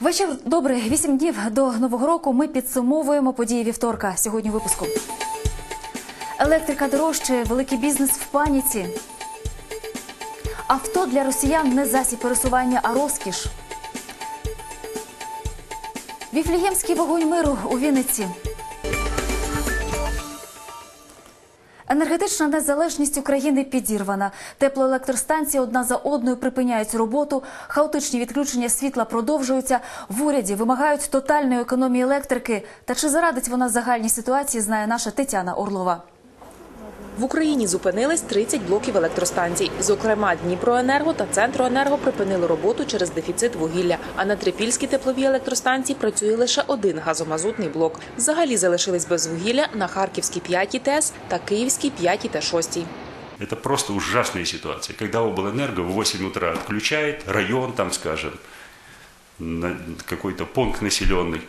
Вечір добрий. Вісім днів до нового року. Ми підсумовуємо події вівторка. Сьогодні випуску. Електрика дорожчає, великий бізнес в паніці. Авто для росіян не засіб пересування, а розкіш. Віфліємський вогонь миру у Вінниці. Енергетична незалежність України підірвана. Теплоелектростанції одна за одною припиняють роботу. Хаотичні відключення світла продовжуються. В уряді вимагають тотальної економії електрики. Та чи зарадить вона загальній ситуації, знає наша Тетяна Орлова. В Україні зупинились 30 блоків електростанцій. Зокрема, Дніпроенерго та Центроенерго припинили роботу через дефіцит вугілля. А на Трипільській тепловій електростанції працює лише один газомазутний блок. Взагалі залишились без вугілля на Харківській 5 ТЕС та Київській 5 та 6. Это просто ужасная ситуация. Когда облэнерго в 8 утра отключает район, там, скажем, на- какой-то пункт населенный,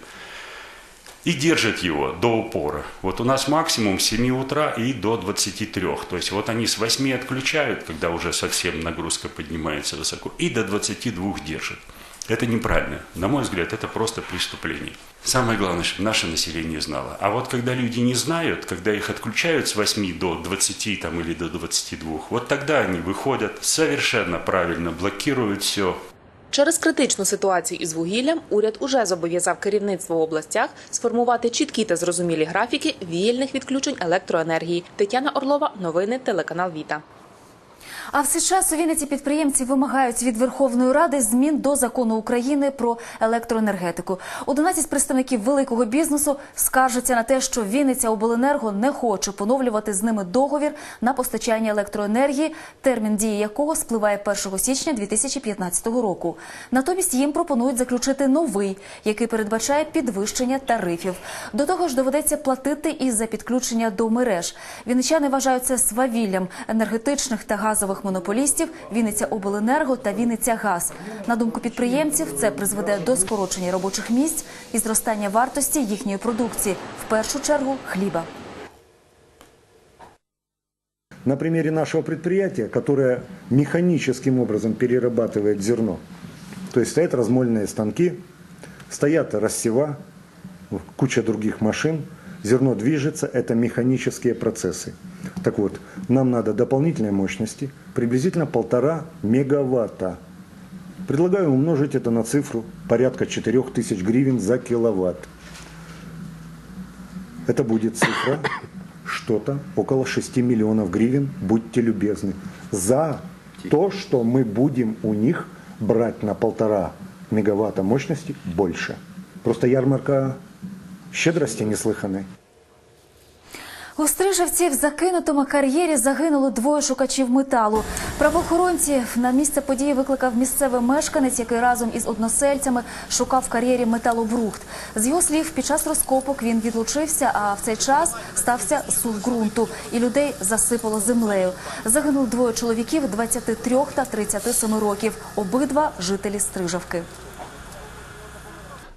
и держит его до упора. Вот у нас максимум с 7 утра и до 23. То есть вот они с 8 отключают, когда уже совсем нагрузка поднимается высоко, и до 22 держат. Это неправильно. На мой взгляд, это просто преступление. Самое главное, чтобы наше население знало. А вот когда люди не знают, когда их отключают с 8 до 20 там, или до 22, вот тогда они выходят совершенно правильно, блокируют все, Через критичну ситуацію із вугіллям уряд уже зобов'язав керівництво в областях сформувати чіткі та зрозумілі графіки вільних відключень електроенергії. Тетяна Орлова, новини, телеканал Віта. А в цей час у Вінниці підприємці вимагають від Верховної Ради змін до закону України про електроенергетику. 11 представників великого бізнесу скаржаться на те, що Вінниця обленерго не хоче поновлювати з ними договір на постачання електроенергії, термін дії якого спливає 1 січня 2015 року. Натомість їм пропонують заключити новий, який передбачає підвищення тарифів. До того ж, доведеться платити і за підключення до мереж. Вінничани вважають це свавіллям енергетичних та газових монополістів Вінниця Обленерго та Вінниця Газ. На думку підприємців, це призведе до скорочення робочих місць і зростання вартості їхньої продукції, в першу чергу хліба. На примере нашего предприятия, которое механическим образом перерабатывает зерно, то есть стоят размольные станки, стоят рассева, куча других машин, зерно движется, это механические процессы. Так вот, нам надо дополнительной мощности, приблизительно полтора мегаватта. Предлагаю умножить это на цифру порядка 4000 гривен за киловатт. Это будет цифра что-то около 6 миллионов гривен, будьте любезны, за то, что мы будем у них брать на полтора мегаватта мощности больше. Просто ярмарка щедрости неслыханной. У Стрижавці в закинутому кар'єрі загинули двоє шукачів металу. Правоохоронці на місце події викликав місцевий мешканець, який разом із односельцями шукав в кар'єрі металобрухт. З його слів, під час розкопок він відлучився, а в цей час стався сув ґрунту, і людей засипало землею. Загинули двоє чоловіків 23 та 37 років. Обидва жителі Стрижавки.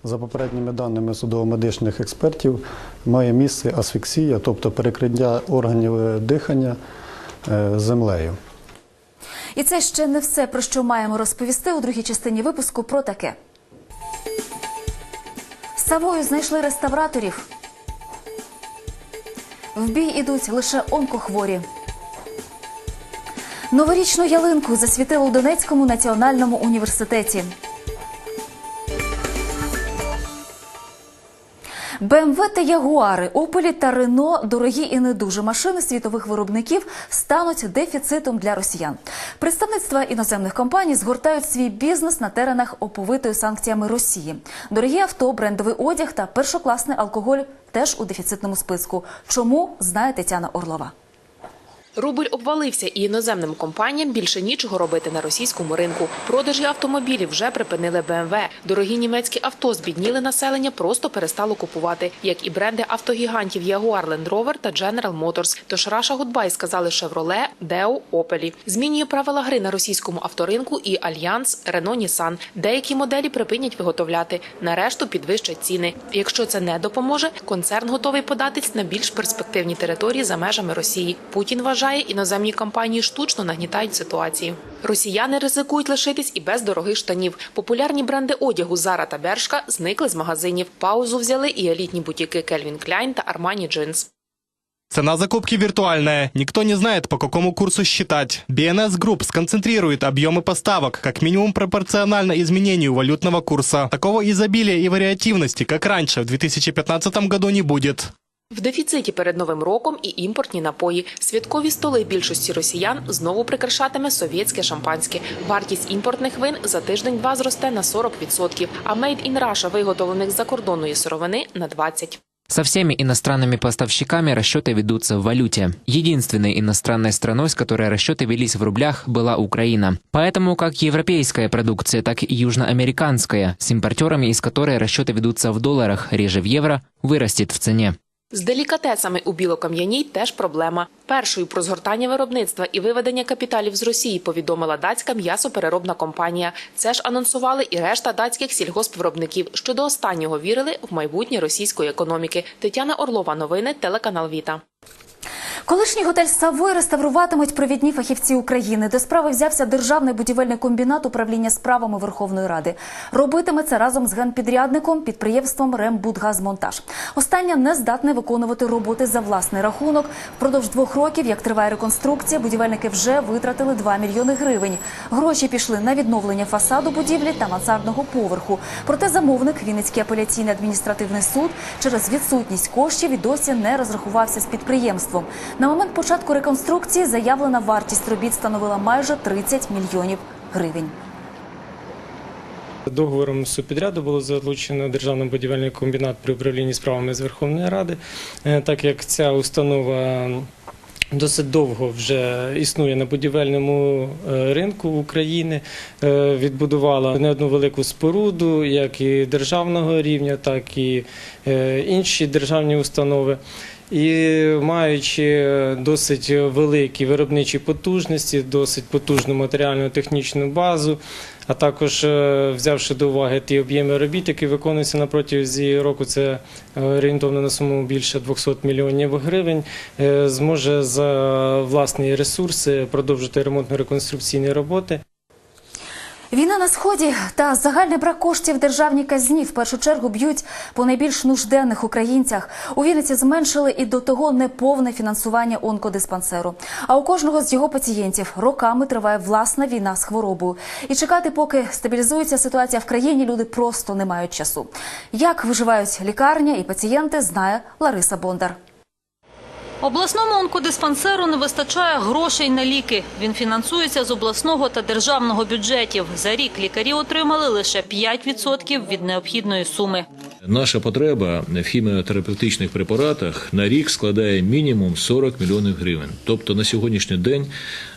За попередніми даними судово-медичних експертів, має місце асфіксія, тобто перекриття органів е, дихання е, землею. І це ще не все, про що маємо розповісти у другій частині випуску про таке. Савою знайшли реставраторів. В бій ідуть лише онкохворі. Новорічну ялинку засвітили у Донецькому національному університеті. БМВ та Ягуари, Опелі та Рено – дорогі і не дуже машини світових виробників стануть дефіцитом для росіян. Представництва іноземних компаній згортають свій бізнес на теренах оповитої санкціями Росії. Дорогі авто, брендовий одяг та першокласний алкоголь теж у дефіцитному списку. Чому знає Тетяна Орлова. Рубль обвалився, і іноземним компаніям більше нічого робити на російському ринку. Продажі автомобілів вже припинили БМВ. Дорогі німецькі авто збідніли населення, просто перестало купувати, як і бренди автогігантів Jaguar Land Rover та General Motors. Тож Раша Гудбай сказали Chevrolet, Deo, Opel. Змінює правила гри на російському авторинку і Альянс, Renault, Nissan. Деякі моделі припинять виготовляти, на решту підвищать ціни. Якщо це не допоможе, концерн готовий податись на більш перспективні території за межами Росії. Путін вважає, вважає, іноземні компанії штучно нагнітають ситуацію. Росіяни ризикують лишитись і без дорогих штанів. Популярні бренди одягу Zara та Bershka зникли з магазинів. Паузу взяли і елітні бутіки Calvin Klein та Armani Jeans. Цена закупки виртуальная. Никто не знает, по какому курсу считать. BNS Group сконцентрирует объемы поставок как минимум пропорционально изменению валютного курса. Такого изобилия и вариативности, как раньше, в 2015 году не будет. В дефіциті перед новим роком і імпортні напої. Святкові столи більшості росіян знову прикрашатиме совєтське шампанське. Вартість імпортних вин за тиждень-два зросте на 40%, а Made in Russia виготовлених з закордонної сировини на 20%. Со всеми иностранными поставщиками расчеты ведутся в валюте. Единственной иностранной страной, с которой расчеты велись в рублях, была Украина. Поэтому как европейская продукция, так и южноамериканская, с импортерами, из которой расчеты ведутся в долларах, реже в евро, вырастет в цене. З делікатесами у Білокам'яній теж проблема. Першою про згортання виробництва і виведення капіталів з Росії повідомила датська м'ясопереробна компанія. Це ж анонсували і решта датських сільгоспвиробників, що до останнього вірили в майбутнє російської економіки. Тетяна Орлова, новини, телеканал Віта. Колишній готель Савой реставруватимуть провідні фахівці України. До справи взявся державний будівельний комбінат управління справами Верховної Ради. Робитиме це разом з генпідрядником підприємством Рембудгазмонтаж. Останнє не здатне виконувати роботи за власний рахунок. Впродовж двох років, як триває реконструкція, будівельники вже витратили 2 мільйони гривень. Гроші пішли на відновлення фасаду будівлі та мансардного поверху. Проте замовник Вінницький апеляційний адміністративний суд через відсутність коштів і досі не розрахувався з підприємством. На момент початку реконструкції заявлена вартість робіт становила майже 30 мільйонів гривень. Договором субпідряду було залучено Державний будівельний комбінат при управлінні справами з Верховної Ради, Е, так як ця установа досить довго вже існує на будівельному е, ринку України, е, відбудувала не одну велику споруду, як і державного рівня, так і інші державні установи. І маючи досить великі виробничі потужності, досить потужну матеріально-технічну базу, а також е, взявши до уваги ті об'єми робіт, які виконуються на протязі року, це е, орієнтовно на суму більше 200 мільйонів гривень, е, зможе за власні ресурси продовжити ремонтно-реконструкційні роботи. Війна на сході та загальний брак коштів в державній казні в першу чергу б'ють по найбільш нужденних українцях. У Вінниці зменшили і до того неповне фінансування онкодиспансеру. А у кожного з його пацієнтів роками триває власна війна з хворобою. І чекати, поки стабілізується ситуація в країні, люди просто не мають часу. Як виживають лікарня і пацієнти, знає Лариса Бондар. Обласному онкодиспансеру не вистачає грошей на ліки. Він фінансується з обласного та державного бюджетів. За рік лікарі отримали лише 5% від необхідної суми. Наша потреба в хіміотерапевтичних препаратах на рік складає мінімум 40 мільйонів гривень. Тобто на сьогоднішній день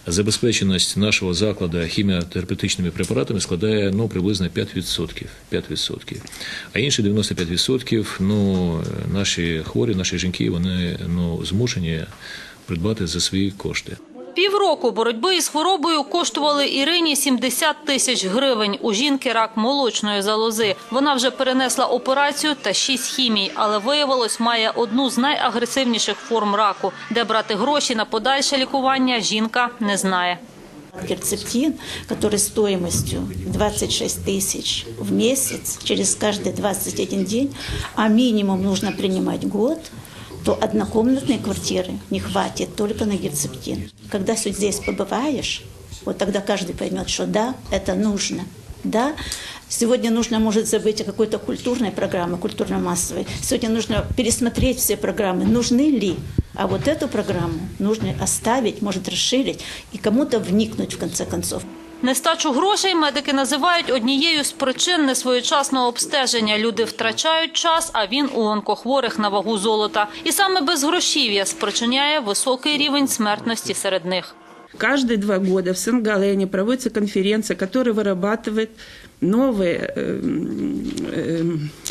забезпеченість нашого закладу хіміотерапевтичними препаратами складає ну, приблизно 5%. 5%. А інші 95% ну, наші хворі, наші жінки, вони ну, змушені придбати за свої кошти. Півроку боротьби із хворобою коштували Ірині 70 тисяч гривень. У жінки рак молочної залози. Вона вже перенесла операцію та шість хімій, але виявилось, має одну з найагресивніших форм раку. Де брати гроші на подальше лікування, жінка не знає. Герцептин, который стоимостью 26 тысяч в месяц, через каждые 21 день, а минимум нужно принимать год, то однокомнатной квартиры не хватит только на герцептин. Когда здесь побываешь, вот тогда каждый поймет, что да, это нужно. Да, сегодня нужно, может, забыть о какой-то культурной программе, культурно-массовой. Сегодня нужно пересмотреть все программы, нужны ли. А вот эту программу нужно оставить, может, расширить и кому-то вникнуть в конце концов. Нестачу грошей медики називають однією з причин несвоєчасного обстеження. Люди втрачають час, а він у онкохворих на вагу золота. І саме безгрошів'я спричиняє високий рівень смертності серед них. Каждые два года в Сен-Галене проводится конференция, которая вырабатывает новые э, э,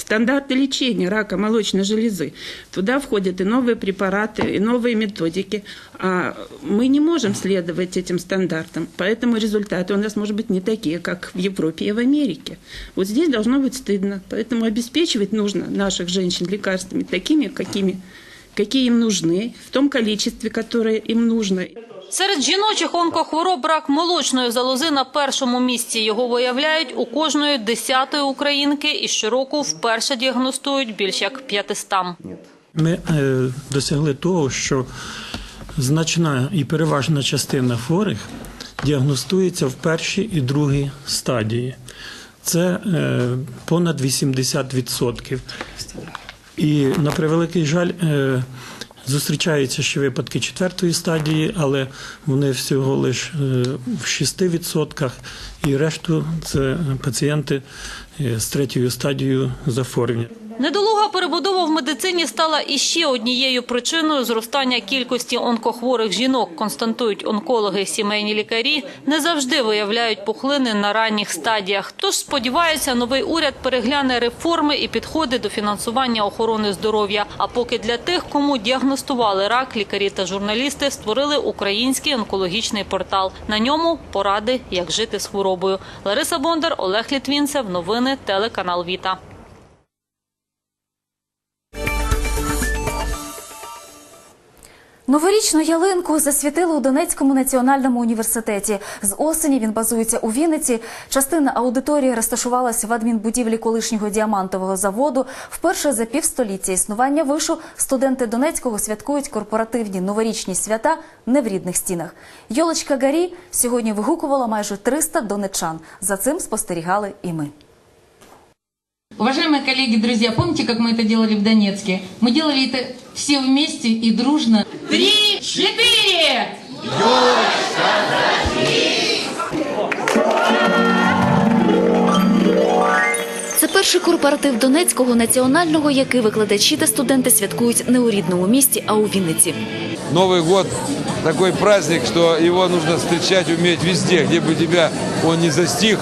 стандарты лечения рака молочной железы. Туда входят и новые препараты, и новые методики. А мы не можем следовать этим стандартам, поэтому результаты у нас, может быть, не такие, как в Европе и в Америке. Вот здесь должно быть стыдно. Поэтому обеспечивать нужно наших женщин лекарствами такими, какими какие им нужны, в том количестве, которое им нужно. Серед жіночих онкохвороб рак молочної залози на першому місці. Його виявляють у кожної десятої українки і щороку вперше діагностують більш як 500. Ми е, досягли того, що значна і переважна частина хворих діагностується в першій і другій стадії. Це е, понад 80%. І на превеликий жаль, е, зустрічаються ще випадки четвертої стадії, але вони всього лише в 6%, і решту це пацієнти е, з третьою стадією захворювання. Недолуга перебудова в медицині стала іще однією причиною зростання кількості онкохворих жінок. Констатують онкологи, сімейні лікарі не завжди виявляють пухлини на ранніх стадіях. Тож сподіваються, новий уряд перегляне реформи і підходи до фінансування охорони здоров'я. А поки для тих, кому діагностували рак, лікарі та журналісти створили український онкологічний портал. На ньому поради, як жити з хворобою. Лариса Бондар, Олег Літвінцев. Новини телеканал Віта. Новорічну ялинку засвітили у Донецькому національному університеті. З осені він базується у Вінниці. Частина аудиторії розташувалася в адмінбудівлі колишнього діамантового заводу. Вперше за півстоліття існування вишу студенти Донецького святкують корпоративні новорічні свята не в рідних стінах. Йолочка Гарі сьогодні вигукувала майже 300 донечан. За цим спостерігали і ми. Уважаемые коллеги, друзья, помните, как мы это делали в Донецке? Мы делали это все вместе и дружно. Три, четыре! Це перший корпоратив Донецького національного, який викладачі та студенти святкують не у рідному місті, а у Вінниці. Новый год такой праздник, что его нужно встречать, уметь везде, где бы тебя он не застиг.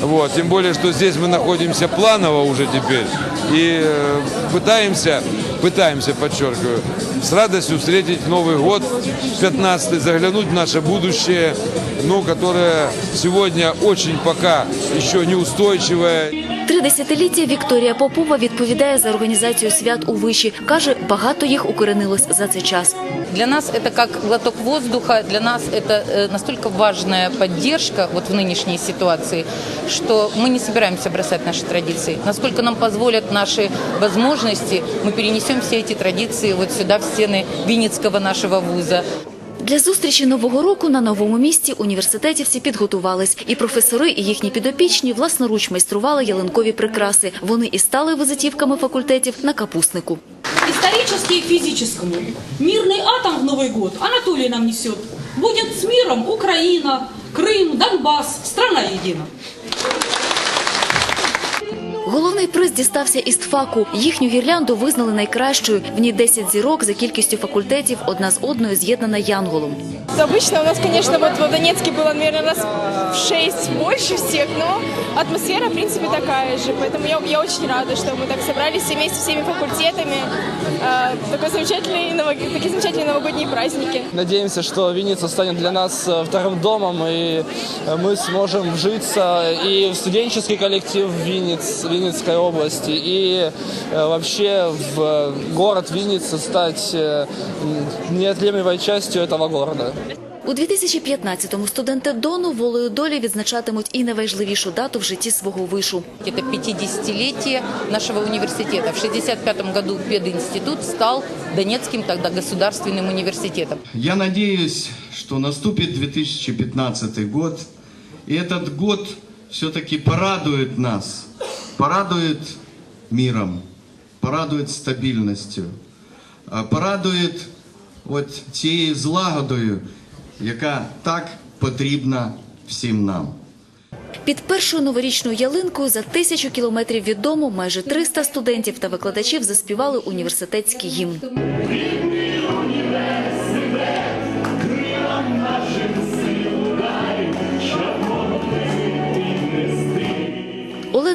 Вот. Тем более, что здесь мы находимся планово уже теперь. И э, пытаемся, пытаемся, подчеркиваю, с радостью встретить Новый год 15 заглянуть в наше будущее, ну, которое сегодня очень пока еще неустойчивое. Три десятиліття Вікторія Попова відповідає за організацію свят у виші. Каже, багато їх укоренилось за цей час. Для нас это как глоток воздуха, для нас это э, настолько важная поддержка вот в нынешней ситуации, что мы не собираемся бросать наши традиции. Насколько нам позволят наши возможности, мы перенесем все эти традиции вот сюда, в стены Винницкого нашего вуза. Для зустрічі нового року на новому місці університетівці підготувались. І професори, і їхні підопічні власноруч майстрували ялинкові прикраси. Вони і стали визитівками факультетів на капустнику. Исторически и физическому. Мирный атом в Новый год Анатолий нам несет. Будет с миром Украина, Крым, Донбасс, страна едина. Головний приз дістався істфаку. Їхню гірлянду визнали найкращою. В ній 10 зірок за кількістю факультетів, одна з одною з'єднана янголом. Обычно у нас, конечно, вот в Донецке было, наверное, раз в шесть больше всех, но атмосфера, в принципе, такая же. Поэтому я, я очень рада, что мы так собрались все вместе, всеми факультетами. Э, такой замечательный, новог- такие замечательные новогодние праздники. Надеемся, что Винница станет для нас э, вторым домом, и э, мы сможем вжиться и в студенческий коллектив Винниц, Винницкой области, и э, вообще в э, город Винница стать э, м, неотъемлемой частью этого города. У 2015-му студенти Дону волею долі відзначатимуть і найважливішу дату в житті свого вишу. Это 50-летие нашего университета. В 1965 году пединститут стал Донецким тогда государственным университетом. Я надеюсь, что наступит 2015 год, и этот год все-таки порадует нас, Порадует миром, порадует стабильностью, а порадует от цією злагодою, яка так потрібна всім нам. Під першою новорічною ялинкою за тисячу кілометрів від дому майже 300 студентів та викладачів заспівали університетський гімн.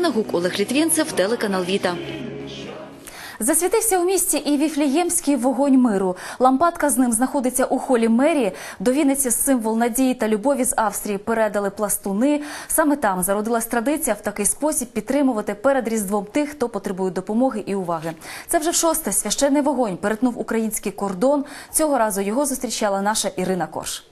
Олена Гук, Олег Літвінцев, телеканал Віта. Засвітився у місті і віфліємський вогонь миру. Лампадка з ним знаходиться у холі мерії. До Вінниці символ надії та любові з Австрії передали пластуни. Саме там зародилась традиція в такий спосіб підтримувати перед різдвом тих, хто потребує допомоги і уваги. Це вже шосте священний вогонь перетнув український кордон. Цього разу його зустрічала наша Ірина Кош.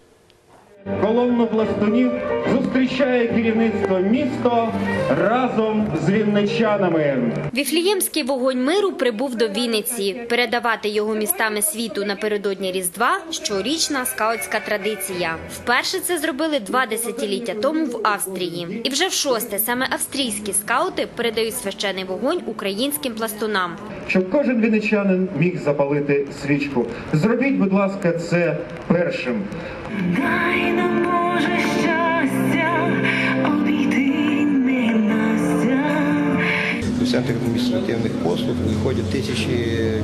Колонну пластунів зустрічає керівництво місто разом з вінничанами. Віфліємський вогонь миру прибув до Вінниці. Передавати його містами світу напередодні Різдва – щорічна скаутська традиція. Вперше це зробили два десятиліття тому в Австрії. І вже в шосте саме австрійські скаути передають священий вогонь українським пластунам. Щоб кожен вінничанин міг запалити свічку. Зробіть, будь ласка, це першим. nine the morning. До центру адміністративних послуг виходять тисячі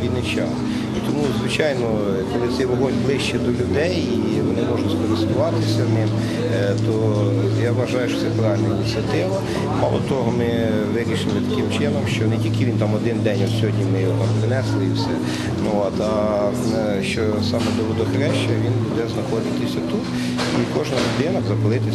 вінничан. І тому, звичайно, коли цей вогонь ближче до людей і вони можуть скористуватися ним, е, то я вважаю, що це правильна ініціатива. Мало того, ми вирішили таким чином, що не тільки він там один день, от сьогодні ми його принесли і все. Ну, от, а е, що саме до водохреща він буде знаходитися тут, і кожна людина запалити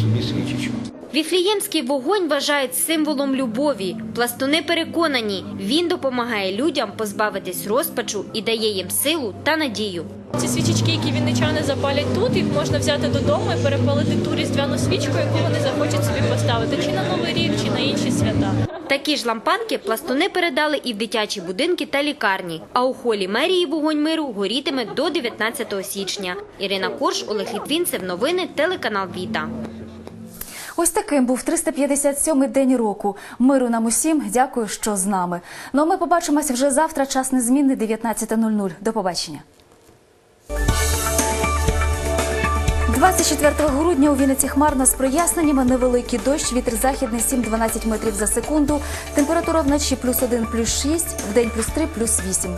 собі свічечку. Віфліємський вогонь вважають символом любові. Пластуни переконані, він допомагає людям позбавитись розпачу і дає їм силу та надію. Ці свічечки, які вінничани запалять тут, їх можна взяти додому і перепалити ту різдвяну свічку, яку вони захочуть собі поставити, чи на новий рік, чи на інші свята. Такі ж лампадки пластуни передали і в дитячі будинки та лікарні. А у холі мерії вогонь миру горітиме до 19 січня. Ірина Корж, Олег Літвінцев. Новини телеканал Віта. Ось таким був 357-й день року. Миру нам усім. Дякую, що з нами. Ну а ми побачимося вже завтра. Час незмінний 19.00. До побачення. 24 грудня у Вінниці хмарно з проясненнями, невеликий дощ, вітер західний 7-12 метрів за секунду, температура вночі плюс 1, плюс 6, вдень плюс 3, плюс 8.